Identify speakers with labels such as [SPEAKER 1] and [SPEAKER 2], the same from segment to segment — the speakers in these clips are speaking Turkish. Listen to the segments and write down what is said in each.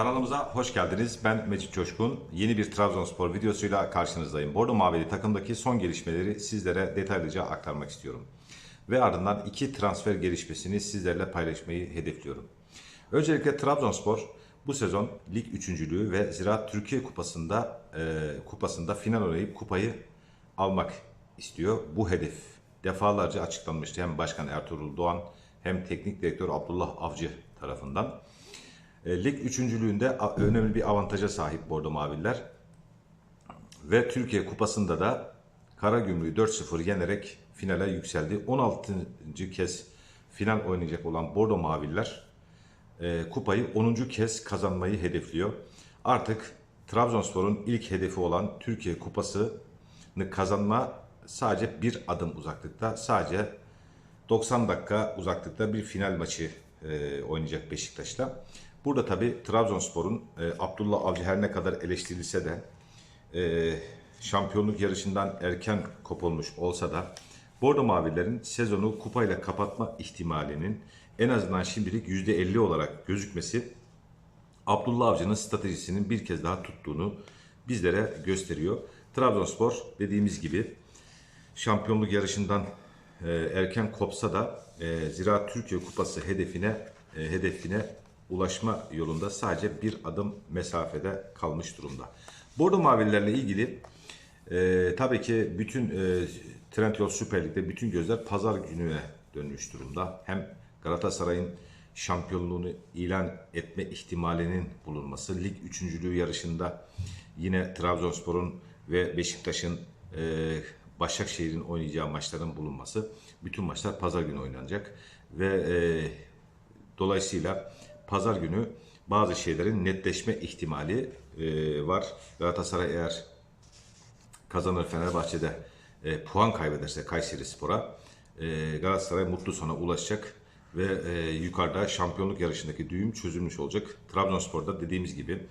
[SPEAKER 1] Kanalımıza hoş geldiniz. Ben Mecit Coşkun. Yeni bir Trabzonspor videosuyla karşınızdayım. Bordo Mavili takımdaki son gelişmeleri sizlere detaylıca aktarmak istiyorum. Ve ardından iki transfer gelişmesini sizlerle paylaşmayı hedefliyorum. Öncelikle Trabzonspor bu sezon lig üçüncülüğü ve Ziraat Türkiye Kupası'nda e, kupasında final oynayıp kupayı almak istiyor. Bu hedef defalarca açıklanmıştı hem Başkan Ertuğrul Doğan hem Teknik Direktör Abdullah Avcı tarafından. E, lig üçüncülüğünde önemli bir avantaja sahip Bordo Maviller. Ve Türkiye Kupası'nda da Karagümrük'ü 4-0 yenerek finale yükseldi. 16. kez final oynayacak olan Bordo Maviller e, kupayı 10. kez kazanmayı hedefliyor. Artık Trabzonspor'un ilk hedefi olan Türkiye Kupası'nı kazanma sadece bir adım uzaklıkta. Sadece 90 dakika uzaklıkta bir final maçı e, oynayacak Beşiktaş'la. Burada tabi Trabzonspor'un e, Abdullah Avcı her ne kadar eleştirilse de e, şampiyonluk yarışından erken kopulmuş olsa da Bordo Mavilerin sezonu kupayla kapatma ihtimalinin en azından şimdilik %50 olarak gözükmesi Abdullah Avcı'nın stratejisinin bir kez daha tuttuğunu bizlere gösteriyor. Trabzonspor dediğimiz gibi şampiyonluk yarışından e, erken kopsa da e, Ziraat Türkiye Kupası hedefine e, hedefine ulaşma yolunda sadece bir adım mesafede kalmış durumda. Bordo Mavililerle ilgili e, tabii ki bütün e, Trendyol Süper Lig'de bütün gözler pazar gününe dönmüş durumda. Hem Galatasaray'ın şampiyonluğunu ilan etme ihtimalinin bulunması, lig üçüncülüğü yarışında yine Trabzonspor'un ve Beşiktaş'ın e, Başakşehir'in oynayacağı maçların bulunması. Bütün maçlar pazar günü oynanacak ve e, dolayısıyla pazar günü bazı şeylerin netleşme ihtimali e, var. Galatasaray eğer kazanır Fenerbahçe'de e, puan kaybederse Kayseri Spor'a e, Galatasaray mutlu sona ulaşacak ve e, yukarıda şampiyonluk yarışındaki düğüm çözülmüş olacak. Trabzonspor'da dediğimiz gibi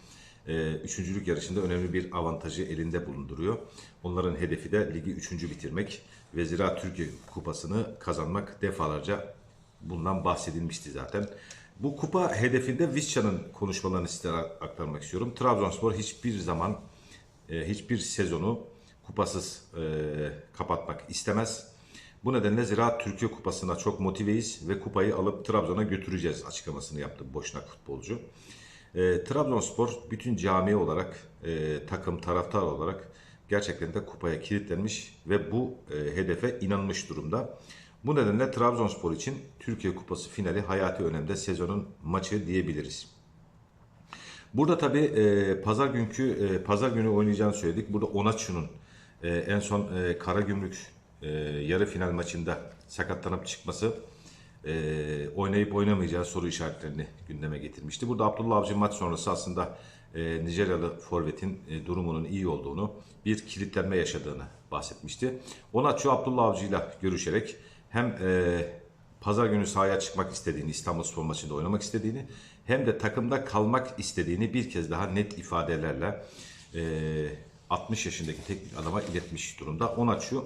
[SPEAKER 1] e, üçüncülük yarışında önemli bir avantajı elinde bulunduruyor. Onların hedefi de ligi üçüncü bitirmek ve Ziraat Türkiye Kupası'nı kazanmak defalarca bundan bahsedilmişti zaten. Bu kupa hedefinde Visca'nın konuşmalarını sizlere aktarmak istiyorum. Trabzonspor hiçbir zaman e, hiçbir sezonu kupasız e, kapatmak istemez. Bu nedenle Ziraat Türkiye Kupası'na çok motiveyiz ve kupayı alıp Trabzon'a götüreceğiz açıklamasını yaptı Boşnak futbolcu. E, Trabzonspor bütün cami olarak, e, takım taraftar olarak gerçekten de kupaya kilitlenmiş ve bu e, hedefe inanmış durumda. Bu nedenle Trabzonspor için Türkiye Kupası finali hayati önemde sezonun maçı diyebiliriz. Burada tabii e, pazar günkü e, pazar günü oynayacağını söyledik. Burada Onaçu'nun e, en son e, Karagümrük e, yarı final maçında sakatlanıp çıkması e, oynayıp oynamayacağı soru işaretlerini gündeme getirmişti. Burada Abdullah Avcı maç sonrası aslında e, Nijeryalı forvetin e, durumunun iyi olduğunu, bir kilitlenme yaşadığını bahsetmişti. Onaçu Abdullah Avcı ile görüşerek hem e, pazar günü sahaya çıkmak istediğini, İstanbul Spor maçında oynamak istediğini hem de takımda kalmak istediğini bir kez daha net ifadelerle e, 60 yaşındaki teknik adama iletmiş durumda. Onaçu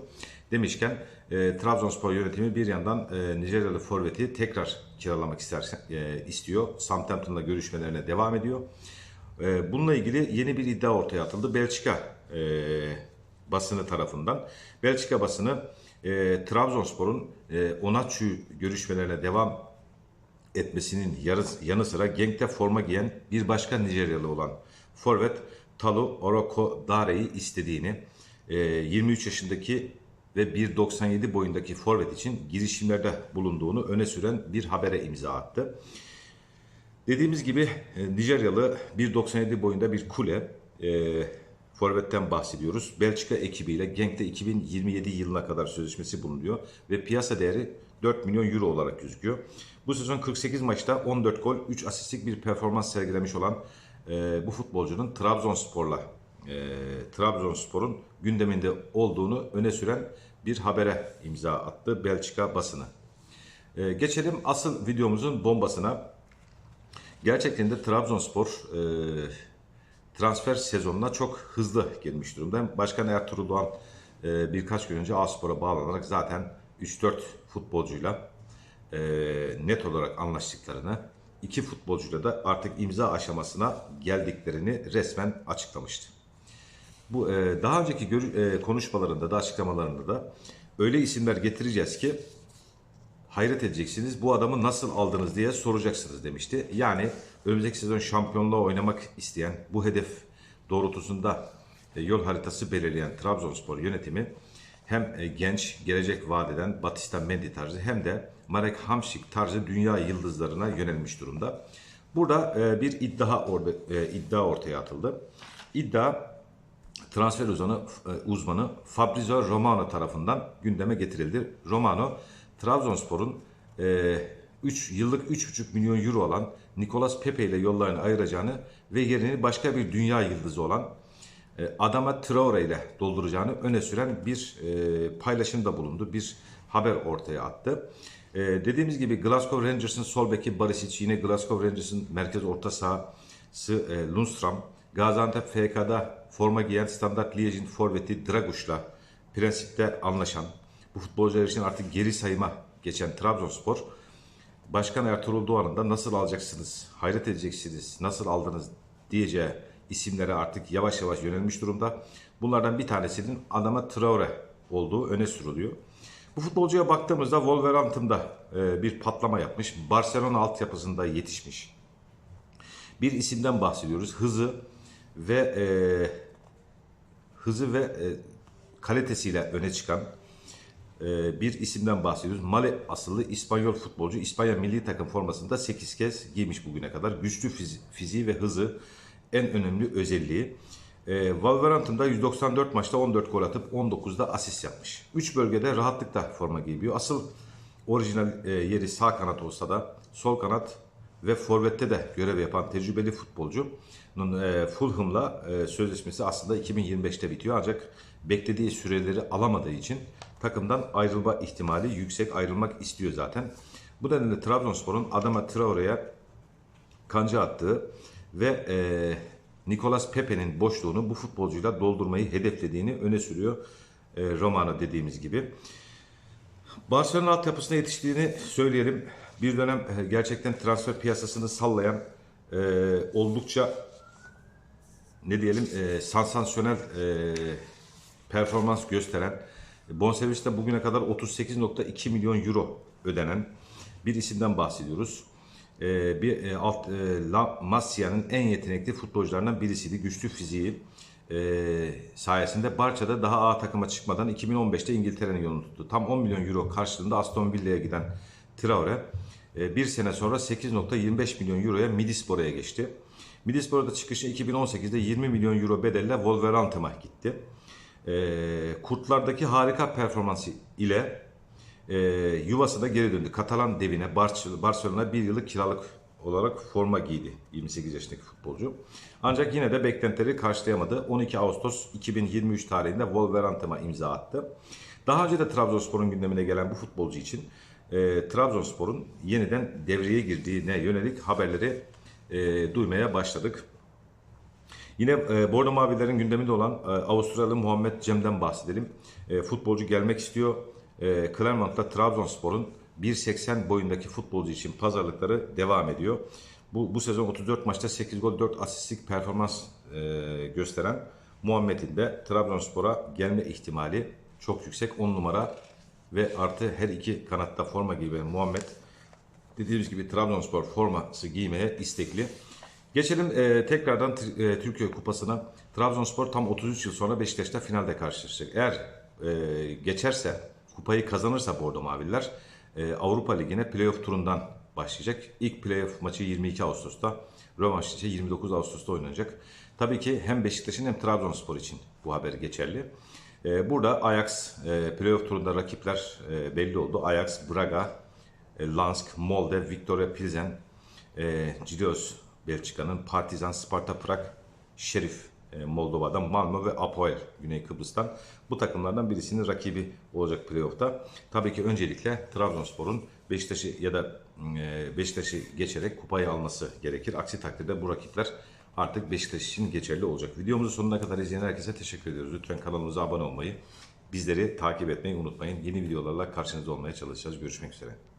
[SPEAKER 1] demişken e, Trabzonspor yönetimi bir yandan e, Nijeryalı forveti tekrar kiralamak isterse, e, istiyor. Southampton'la görüşmelerine devam ediyor. E, bununla ilgili yeni bir iddia ortaya atıldı. Belçika e, basını tarafından. Belçika basını e, Trabzonspor'un e, Onaçu görüşmelerine devam etmesinin yarı, yanı sıra Genk'te forma giyen bir başka Nijeryalı olan forvet Talu Oroko Dare'yi istediğini, e, 23 yaşındaki ve 1.97 boyundaki forvet için girişimlerde bulunduğunu öne süren bir habere imza attı. Dediğimiz gibi e, Nijeryalı 1.97 boyunda bir kule. E, Forvet'ten bahsediyoruz. Belçika ekibiyle Genk'te 2027 yılına kadar sözleşmesi bulunuyor ve piyasa değeri 4 milyon euro olarak gözüküyor. Bu sezon 48 maçta 14 gol, 3 asistlik bir performans sergilemiş olan e, bu futbolcunun Trabzonspor'la e, Trabzonspor'un gündeminde olduğunu öne süren bir habere imza attı Belçika basını. E, geçelim asıl videomuzun bombasına. Gerçekten de Trabzonspor e, transfer sezonuna çok hızlı girmiş durumda. Başkan Ertuğrul Doğan e, birkaç gün önce A-Spor'a bağlanarak zaten 3-4 futbolcuyla e, net olarak anlaştıklarını iki futbolcuyla da artık imza aşamasına geldiklerini resmen açıklamıştı. Bu e, daha önceki görü- e, konuşmalarında da açıklamalarında da öyle isimler getireceğiz ki hayret edeceksiniz bu adamı nasıl aldınız diye soracaksınız demişti. Yani önümüzdeki sezon şampiyonluğa oynamak isteyen bu hedef doğrultusunda e, yol haritası belirleyen Trabzonspor yönetimi hem e, genç, gelecek vaat eden Batista Mendy tarzı hem de Marek Hamšík tarzı dünya yıldızlarına yönelmiş durumda. Burada e, bir iddia iddia ortaya atıldı. İddia transfer uzmanı, e, uzmanı Fabrizio Romano tarafından gündeme getirildi. Romano, Trabzonspor'un 3 yıllık 3,5 milyon euro olan Nicolas Pepe ile yollarını ayıracağını ve yerini başka bir dünya yıldızı olan e, Adama Traore ile dolduracağını öne süren bir e, paylaşımda bulundu. Bir haber ortaya attı. E, dediğimiz gibi Glasgow Rangers'ın sol beki Barisic, yine Glasgow Rangers'ın merkez orta sahası e, Lundstram, Gaziantep FK'da forma giyen Standard Liège'in forveti Draguş'la prensipte anlaşan, bu futbolcular için artık geri sayıma geçen Trabzonspor, Başkan Ertuğrul Doğan'ın da nasıl alacaksınız, hayret edeceksiniz, nasıl aldınız diyeceği isimlere artık yavaş yavaş yönelmiş durumda. Bunlardan bir tanesinin Adama Traore olduğu öne sürülüyor. Bu futbolcuya baktığımızda Wolverhampton'da e, bir patlama yapmış. Barcelona altyapısında yetişmiş. Bir isimden bahsediyoruz. Hızı ve e, hızı ve e, kalitesiyle öne çıkan bir isimden bahsediyoruz. Mali asıllı İspanyol futbolcu İspanya milli takım formasında 8 kez giymiş bugüne kadar. Güçlü fizi- fiziği ve hızı en önemli özelliği. E, Wolverhampton'da 194 maçta 14 gol atıp 19'da asist yapmış. 3 bölgede rahatlıkla forma giyiyor. Asıl orijinal e, yeri sağ kanat olsa da sol kanat ve forvette de görev yapan tecrübeli futbolcunun e, Fulham'la e, sözleşmesi aslında 2025'te bitiyor ancak beklediği süreleri alamadığı için takımdan ayrılma ihtimali yüksek ayrılmak istiyor zaten. Bu nedenle Trabzonspor'un Adama Traore'ye kanca attığı ve e, Nicolas Pepe'nin boşluğunu bu futbolcuyla doldurmayı hedeflediğini öne sürüyor e, Romano dediğimiz gibi. Barcelona altyapısına yetiştiğini söyleyelim. Bir dönem e, gerçekten transfer piyasasını sallayan e, oldukça ne diyelim e, sansasyonel e, performans gösteren bonserviste bugüne kadar 38.2 milyon euro ödenen bir isimden bahsediyoruz. E, bir e, alt e, La Masia'nın en yetenekli futbolcularından birisiydi. Güçlü fiziği e, sayesinde Barça'da daha A takıma çıkmadan 2015'te İngiltere'nin yolunu tuttu. Tam 10 milyon euro karşılığında Aston Villa'ya giden Traore e, bir sene sonra 8.25 milyon euroya Midispor'a geçti. Midispor'da çıkışı 2018'de 20 milyon euro bedelle Wolverhampton'a gitti. E, Kurtlardaki harika performansı ile e, yuvasına geri döndü. Katalan devine Barcelona bir yıllık kiralık olarak forma giydi 28 yaşındaki futbolcu. Ancak yine de beklentileri karşılayamadı. 12 Ağustos 2023 tarihinde Wolverhampton'a imza attı. Daha önce de Trabzonspor'un gündemine gelen bu futbolcu için e, Trabzonspor'un yeniden devreye girdiğine yönelik haberleri e, duymaya başladık. Yine e, Bordo Mavilerin gündeminde olan e, Avustralyalı Muhammed Cem'den bahsedelim. E, futbolcu gelmek istiyor. E, Clermont'ta Trabzonspor'un 1.80 boyundaki futbolcu için pazarlıkları devam ediyor. Bu, bu sezon 34 maçta 8 gol 4 asistlik performans e, gösteren Muhammed'in de Trabzonspor'a gelme ihtimali çok yüksek. 10 numara ve artı her iki kanatta forma giyen Muhammed dediğimiz gibi Trabzonspor forması giymeye istekli. Geçelim e, tekrardan e, Türkiye Kupası'na. Trabzonspor tam 33 yıl sonra Beşiktaş'ta finalde karşılaşacak. Eğer e, geçerse, kupayı kazanırsa Bordo Maviller e, Avrupa Ligi'ne playoff turundan başlayacak. İlk playoff maçı 22 Ağustos'ta, rövanş ise 29 Ağustos'ta oynanacak. Tabii ki hem Beşiktaş'ın hem Trabzonspor için bu haber geçerli. E, burada Ajax e, playoff turunda rakipler e, belli oldu. Ajax, Braga, e, Lansk, Molde, Viktoria Pilsen, Cilios Belçika'nın, Partizan, Sparta Prag, Şerif Moldova'dan, Malmö ve Apoel Güney Kıbrıs'tan bu takımlardan birisinin rakibi olacak playoff'ta. Tabii ki öncelikle Trabzonspor'un Beşiktaş'ı ya da Beşiktaş'ı geçerek kupayı alması gerekir. Aksi takdirde bu rakipler artık Beşiktaş için geçerli olacak. Videomuzu sonuna kadar izleyen herkese teşekkür ediyoruz. Lütfen kanalımıza abone olmayı, bizleri takip etmeyi unutmayın. Yeni videolarla karşınızda olmaya çalışacağız. Görüşmek üzere.